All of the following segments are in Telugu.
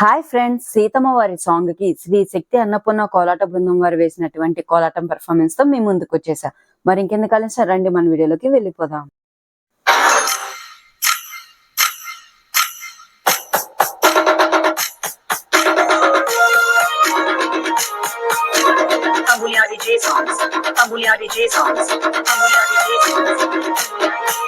హాయ్ ఫ్రెండ్స్ సీతమ్మ వారి సాంగ్కి శ్రీ శక్తి అన్నపూర్ణ కోలాట బృందం వారు వేసినటువంటి కోలాటం పెర్ఫార్మెన్స్తో మీ ముందుకు వచ్చేసా. మరి ఇంకెందుకు కలిసి రండి మన వీడియోలోకి వెళ్ళిపోదాం. Angulia DJ songs, Angulia DJ songs, Angulia DJ songs, DJ songs.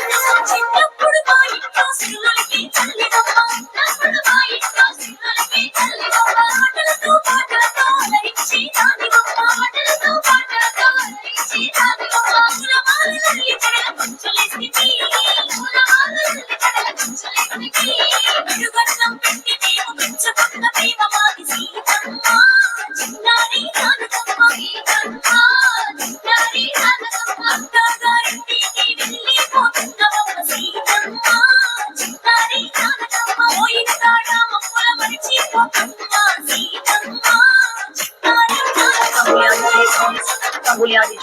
we are the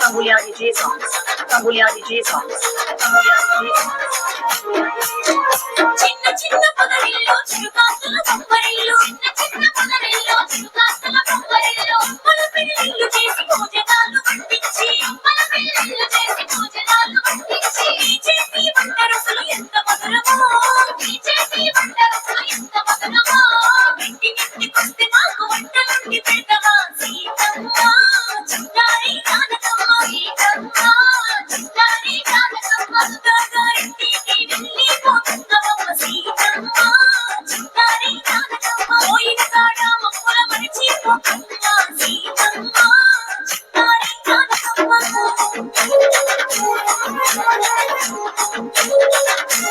Kambulia DJ songs. Kambulia DJ songs. Kambulia DJ songs. Chinna chinna padalillo chiru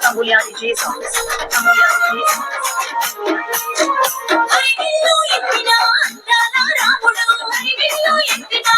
Tambulhar de Jesus, tambulhar de Jesus. ఐ విల్లు ఎత్తిన అందాల రాముడు ఐ విల్లు ఎత్తిన